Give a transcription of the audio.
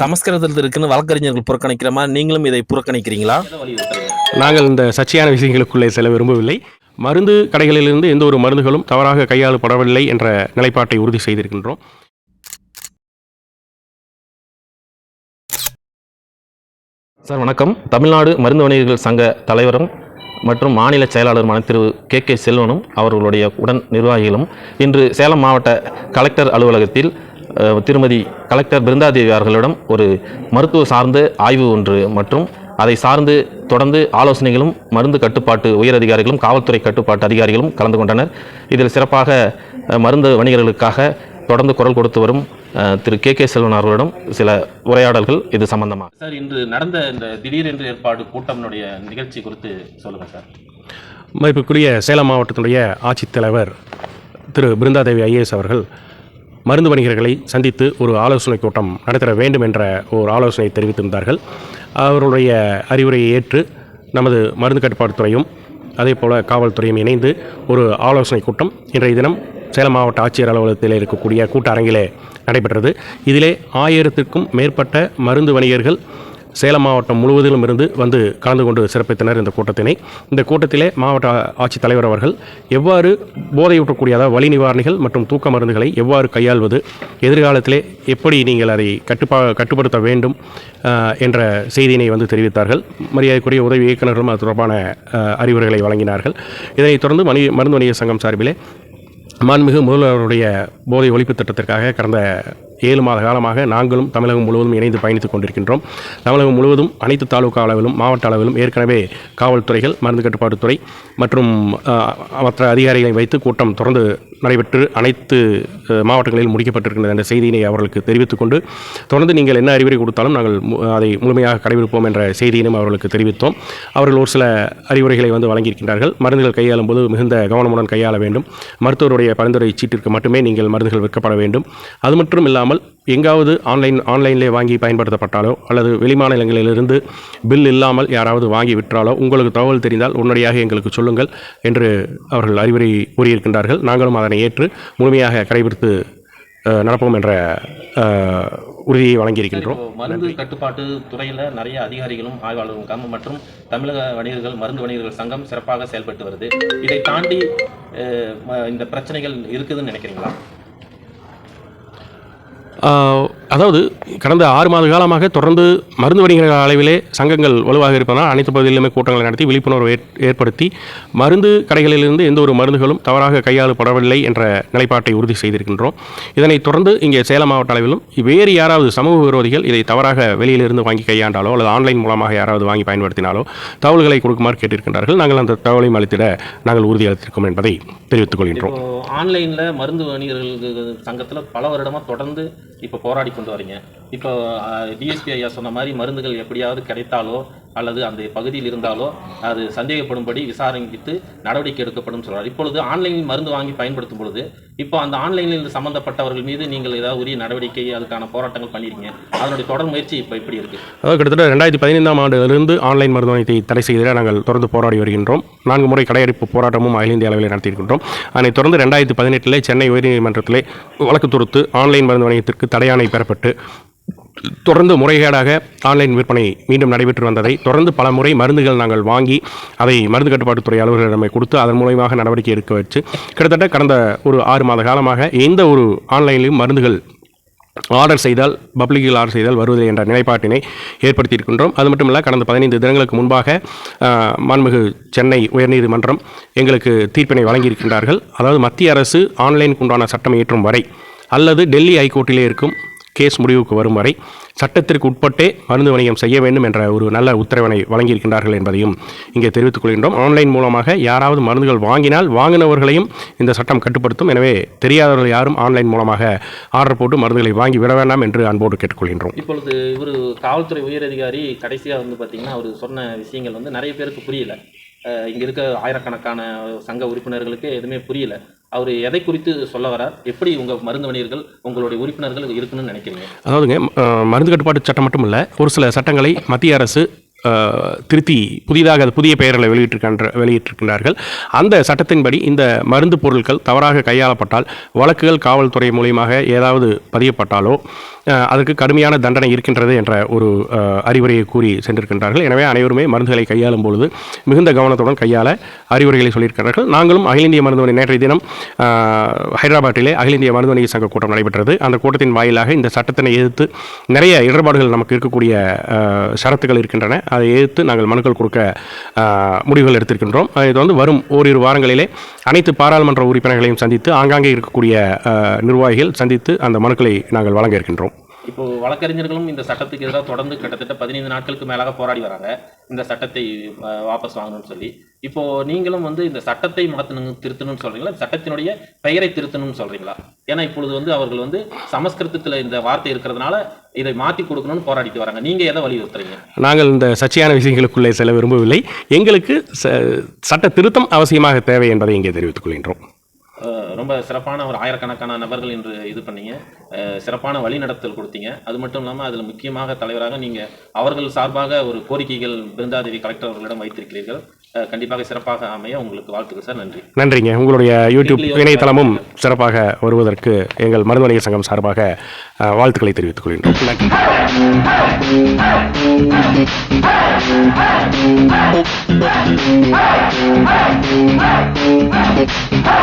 சமஸ்கிருதத்தில் இருக்குன்னு வழக்கறிஞர்கள் புறக்கணிக்கிற மாதிரி நீங்களும் இதை புறக்கணிக்கிறீங்களா? நாங்கள் இந்த சர்ச்சையான விஷயங்களுக்குள்ளே செல்ல விரும்பவில்லை. மருந்து கடைகளிலிருந்து எந்த ஒரு மருந்துகளும் தவறாக கையாளப்படவில்லை என்ற நிலைப்பாட்டை உறுதி செய்திருக்கின்றோம். சார் வணக்கம். தமிழ்நாடு மருந்து வணிகர்கள் சங்க தலைவரும் மற்றும் மாநில செயலாளருமான திரு. கே. கே. செல்வனும் அவர்களுடைய உடன் நிர்வாகிகளும் இன்று சேலம் மாவட்ட கலெக்டர் அலுவலகத்தில் திருமதி கலெக்டர் பிருந்தாதேவி அவர்களிடம் ஒரு மருத்துவ சார்ந்த ஆய்வு ஒன்று மற்றும் அதை சார்ந்து தொடர்ந்து ஆலோசனைகளும் மருந்து கட்டுப்பாட்டு உயர் அதிகாரிகளும் காவல்துறை கட்டுப்பாட்டு அதிகாரிகளும் கலந்து கொண்டனர். இதில் சிறப்பாக மருந்து வணிகர்களுக்காக தொடர்ந்து குரல் கொடுத்து வரும் திரு கே கே செல்வன் அவர்களிடம் சில உரையாடல்கள் இது சம்பந்தமாக. சார் இன்று நடந்த இந்த திடீரென்று ஏற்பாடு கூட்டம்னுடைய நிகழ்ச்சி குறித்து சொல்லுங்கள் சார். மதிப்புக்குரிய சேலம் மாவட்டத்தினுடைய ஆட்சித்தலைவர் திரு பிருந்தாதேவி ஐஏஎஸ் அவர்கள் மருந்து வணிகர்களை சந்தித்து ஒரு ஆலோசனை கூட்டம் நடத்திட வேண்டும் என்ற ஒரு ஆலோசனை தெரிவித்திருந்தார்கள். அவருடைய அறிவுரையை ஏற்று நமது மருந்து கட்டுப்பாட்டு துறையும் அதே போல் காவல்துறையும் இணைந்து ஒரு ஆலோசனை கூட்டம் இன்றைய தினம் சேலம் மாவட்ட ஆட்சியர் அலுவலகத்தில் இருக்கக்கூடிய கூட்ட அரங்கிலே நடைபெற்றது. இதிலே ஆயிரத்திற்கும் மேற்பட்ட மருந்து வணிகர்கள் சேலம் மாவட்டம் முழுவதிலும் இருந்து வந்து கலந்து கொண்டு சிறப்பித்தனர் இந்த கூட்டத்தினை. இந்த கூட்டத்திலே மாவட்ட ஆட்சித்தலைவர் அவர்கள் எவ்வாறு போதையூட்டக்கூடிய அதாவது வலி நிவாரணிகள் மற்றும் தூக்க மருந்துகளை எவ்வாறு கையாள்வது எதிர்காலத்திலே எப்படி நீங்கள் அதை கட்டுப்பா கட்டுப்படுத்த வேண்டும் என்ற செய்தியினை வந்து தெரிவித்தார்கள். மரியாதைக்குரிய உதவி இயக்குநர்களும் அது தொடர்பான அறிவுரைகளை வழங்கினார்கள். இதனைத் தொடர்ந்து மணி மருந்து வணிக சங்கம் சார்பிலே மாண்புமிகு முதல்வருடைய போதை ஒழிப்பு திட்டத்திற்காக கடந்த ஏழு மாத காலமாக நாங்களும் தமிழகம் முழுவதும் இணைந்து பயணித்துக் கொண்டிருக்கின்றோம். தமிழகம் முழுவதும் அனைத்து தாலுகா அளவிலும் மாவட்ட அளவிலும் ஏற்கனவே காவல்துறைகள் மருந்து கட்டுப்பாட்டுத்துறை மற்றும் மற்ற அதிகாரிகளை வைத்து கூட்டம் தொடர்ந்து நடைபெற்று அனைத்து மாவட்டங்களில் மாவட்டங்களிலும் முடிக்கப்பட்டிருக்கின்ற என்ற செய்தியினை அவர்களுக்கு தெரிவித்துக் கொண்டு தொடர்ந்து நீங்கள் என்ன அறிவுரை கொடுத்தாலும் நாங்கள் மு- அதை முழுமையாக கடைபிடிப்போம் என்ற செய்தியினும் அவர்களுக்கு தெரிவித்தோம். அவர்கள் ஒரு சில அறிவுரைகளை வந்து வழங்கியிருக்கின்றார்கள். மருந்துகள் கையாளும் போது மிகுந்த கவனமுடன் கையாள வேண்டும். மருத்துவருடைய பரிந்துரை சீட்டிற்கு மட்டுமே நீங்கள் மருந்துகள் விற்கப்பட வேண்டும். அது மட்டும் இல்லாமல் எங்காவது ஆன்லைன் ஆன்லைனிலே வாங்கி பயன்படுத்தப்பட்டாலோ அல்லது வெளிமாநிலங்களிலிருந்து பில் இல்லாமல் யாராவது வாங்கி விற்றாலோ உங்களுக்கு தகவல் தெரிந்தால் உடனடியாக எங்களுக்கு சொல்லுங்கள் என்று அவர்கள் அறிவுரை கூறியிருக்கின்றார்கள். நாங்களும் அதனை ஏற்று முழுமையாக கடைபிடித்து நடப்போம் என்ற உறுதியை வழங்கியிருக்கின்றோம். மருந்து கட்டுப்பாட்டு துறையில் நிறைய அதிகாரிகளும் ஆய்வாளர்களும் இருக்காங்க மற்றும் தமிழக வணிகர்கள் மருந்து வணிகர்கள் சங்கம் சிறப்பாக செயல்பட்டு வருது. இதை தாண்டி இந்த பிரச்சனைகள் இருக்குதுன்னு நினைக்கிறீங்களா? அதாவது கடந்த ஆறு மாத காலமாக தொடர்ந்து மருந்து வணிகர்கள் அளவிலே சங்கங்கள் வலுவாக இருப்பதனால் அனைத்து பகுதிகளிலுமே கூட்டங்களை நடத்தி விழிப்புணர்வு ஏற்படுத்தி மருந்து கடைகளிலிருந்து எந்த ஒரு மருந்துகளும் தவறாக கையாளப்படவில்லை என்ற நிலைப்பாட்டை உறுதி செய்திருக்கின்றோம். இதனைத் தொடர்ந்து இங்கே சேலம் மாவட்ட அளவிலும் வேறு யாராவது சமூக விரோதிகள் இதை தவறாக வெளியிலிருந்து வாங்கி கையாண்டாலோ அல்லது ஆன்லைன் மூலமாக யாராவது வாங்கி பயன்படுத்தினாலோ தகவல்களை கொடுக்குமாறு கேட்டிருக்கின்றார்கள். நாங்கள் அந்த தகவலையும் அளித்திட நாங்கள் உறுதியளித்திருக்கோம் என்பதை தெரிவித்துக் கொள்கின்றோம். ஆன்லைனில் மருந்து வணிகர்கள் சங்கத்தில் பல வருடமாக தொடர்ந்து இப்போ போராடி கொண்டு வரீங்க. இப்போ டிஎஸ்பி ஐயா சொன்ன மாதிரி மருந்துகள் எப்படியாவது கிடைத்தாலோ அல்லது அந்த பகுதியில் இருந்தாலோ அது சந்தேகப்படும்படி விசாரித்து நடவடிக்கை எடுக்கப்படும் சொல்கிறார் இப்பொழுது ஆன்லைனில் மருந்து வாங்கி பயன்படுத்தும் பொழுது இப்போ அந்த ஆன்லைனில் சம்பந்தப்பட்டவர்கள் மீது நீங்கள் ஏதாவது உரிய நடவடிக்கை அதுக்கான போராட்டங்கள் பண்ணிருக்கீங்க. அதனுடைய தொடர் முயற்சி இப்போ எப்படி இருக்கு? அதாவது கிட்டத்தட்ட ரெண்டாயிரத்தி பதினைந்தாம் ஆண்டிலிருந்து ஆன்லைன் மருந்து வணிகத்தை தடை செய்திட நாங்கள் தொடர்ந்து போராடி வருகின்றோம். நான்கு முறை கடையடைப்பு போராட்டமும் அகில இந்திய அளவில் நடத்தியிருக்கின்றோம். அதனைத் தொடர்ந்து ரெண்டாயிரத்தி பதினெட்டிலே சென்னை உயர்நீதிமன்றத்திலே வழக்கு தொடுத்து ஆன்லைன் மருந்து வணிகத்திற்கு தடையாணை பெறப்பட்டு தொடர்ந்து முறைகேடாக ஆன்லைன் விற்பனை மீண்டும் நடைபெற்று வந்ததை தொடர்ந்து பல முறை மருந்துகள் நாங்கள் வாங்கி அதை மருந்து கட்டுப்பாட்டுத்துறை அலுவலர்களிடமே கொடுத்து அதன் மூலமாக நடவடிக்கை எடுக்க வச்சு கிட்டத்தட்ட கடந்த ஒரு ஆறு மாத காலமாக எந்த ஒரு ஆன்லைனிலும் மருந்துகள் ஆர்டர் செய்தால் பப்ளிக்கில் ஆர்டர் செய்தால் வருவதில்லை என்ற நிலைப்பாட்டினை ஏற்படுத்தியிருக்கின்றோம். அது மட்டுமல்ல கடந்த பதினைந்து தினங்களுக்கு முன்பாக ஆஹ், மாண்புமிகு சென்னை உயர்நீதிமன்றம் எங்களுக்கு தீர்ப்பினை வழங்கியிருக்கின்றார்கள். அதாவது மத்திய அரசு ஆன்லைனுக்கு உண்டான சட்டம் இயற்றும் வரை அல்லது டெல்லி ஹைகோர்ட்டிலே இருக்கும் கேஸ் முடிவுக்கு வரும் வரை சட்டத்திற்கு உட்பட்டே மருந்து வணிகம் செய்ய வேண்டும் என்ற ஒரு நல்ல உத்தரவினை வழங்கியிருக்கின்றார்கள் என்பதையும் இங்கே தெரிவித்துக் கொள்கின்றோம். ஆன்லைன் மூலமாக யாராவது மருந்துகள் வாங்கினால் வாங்கினவர்களையும் இந்த சட்டம் கட்டுப்படுத்தும். எனவே தெரியாதவர்கள் யாரும் ஆன்லைன் மூலமாக ஆர்டர் போட்டு மருந்துகளை வாங்கி விட வேண்டாம் என்று அன்போடு கேட்டுக்கொள்கின்றோம் இப்பொழுது இவர் காவல்துறை உயரதிகாரி கடைசியாக வந்து பார்த்தீங்கன்னா அவர் சொன்ன விஷயங்கள் வந்து நிறைய பேருக்கு புரியல. இங்கே இருக்க ஆயிரக்கணக்கான சங்க உறுப்பினர்களுக்கு எதுவுமே புரியல. அவர் எதை குறித்து சொல்ல வரார்? எப்படி உங்கள் மருந்து வணிகர்கள் உங்களுடைய உறுப்பினர்கள் இருக்கணும்னு நினைக்கிறீங்க? அதாவதுங்க மருந்து கட்டுப்பாட்டு சட்டம் மட்டும் இல்லை ஒரு சில சட்டங்களை மத்திய அரசு திருத்தி புதிதாக அது புதிய பெயர்களை வெளியிட்டிருக்கின்ற வெளியிட்டிருக்கின்றார்கள். அந்த சட்டத்தின்படி இந்த மருந்து பொருட்கள் தவறாக கையாளப்பட்டால் வழக்குகள் காவல்துறை மூலியமாக ஏதாவது பதியப்பட்டாலோ அதற்கு கடுமையான தண்டனை இருக்கின்றது என்ற ஒரு அறிவுரையை கூறி சென்றிருக்கின்றார்கள். எனவே அனைவருமே மருந்துகளை கையாளும் பொழுது மிகுந்த கவனத்துடன் கையாள அறிவுரைகளை சொல்லியிருக்கிறார்கள் நாங்களும் அகில இந்திய மருந்துவனை நேற்றைய தினம் ஹைதராபாத்திலே அகில இந்திய மருந்துவணிக சங்க கூட்டம் நடைபெற்றது. அந்த கூட்டத்தின் வாயிலாக இந்த சட்டத்தினை எதிர்த்து நிறைய இடர்பாடுகள் நமக்கு இருக்கக்கூடிய சரத்துகள் ஷரத்துகள் இருக்கின்றன. அதை எதிர்த்து நாங்கள் மனுக்கள் கொடுக்க முடிவுகள் எடுத்திருக்கின்றோம். இது வந்து வரும் ஓரிரு வாரங்களிலே அனைத்து பாராளுமன்ற உறுப்பினர்களையும் சந்தித்து ஆங்காங்கே இருக்கக்கூடிய நிர்வாகிகள் சந்தித்து அந்த மனுக்களை நாங்கள் வழங்க இருக்கின்றோம். இப்போ வழக்கறிஞர்களும் இந்த சட்டத்துக்கு எதிராக தொடர்ந்து கிட்டத்தட்ட பதினைந்து நாட்களுக்கு மேலாக போராடி வராங்க. இந்த சட்டத்தை வாபஸ் வாங்கணும்னு சொல்லி. இப்போ நீங்களும் வந்து இந்த சட்டத்தை மாற்றணும் திருத்தணும்னு சொல்றீங்களா? சட்டத்தினுடைய பெயரை திருத்தணும்னு சொல்றீங்களா? ஏன்னா இப்பொழுது வந்து அவர்கள் வந்து சமஸ்கிருதத்தில் இந்த வார்த்தை இருக்கிறதுனால இதை மாத்தி கொடுக்கணும்னு போராடிட்டு வராங்க. நீங்க எதை வலியுறுத்துறீங்க? நாங்கள் இந்த சர்ச்சையான விஷயங்களுக்குள்ளே செல்ல விரும்பவில்லை. எங்களுக்கு ச- சட்ட திருத்தம் அவசியமாக தேவை என்பதை இங்கே தெரிவித்துக் கொள்கின்றோம். ரொம்ப சிறப்பான ஒரு ஆயிரக்கணக்கான நபர்கள் இன்று இது பண்ணீங்க. சிறப்பான வழிநடத்தல் கொடுத்தீங்க. அது மட்டும் இல்லாமல் அதில் முக்கியமாக தலைவராக நீங்கள் அவர்கள் சார்பாக ஒரு கோரிக்கைகள் பிருந்தாதேவி கலெக்டர் அவர்களிடம் வைத்திருக்கிறீர்கள். கண்டிப்பாக சிறப்பாக அமைய உங்களுக்கு வாழ்த்துக்கள் சார். நன்றி. நன்றிங்க. உங்களுடைய யூடியூப் இணையதளமும் சிறப்பாக வருவதற்கு எங்கள் மருந்து வணிகர் சங்கம் சார்பாக வாழ்த்துக்களை தெரிவித்துக் கொள்கின்றோம். நன்றி. Hey! Hey! Hey! Hey!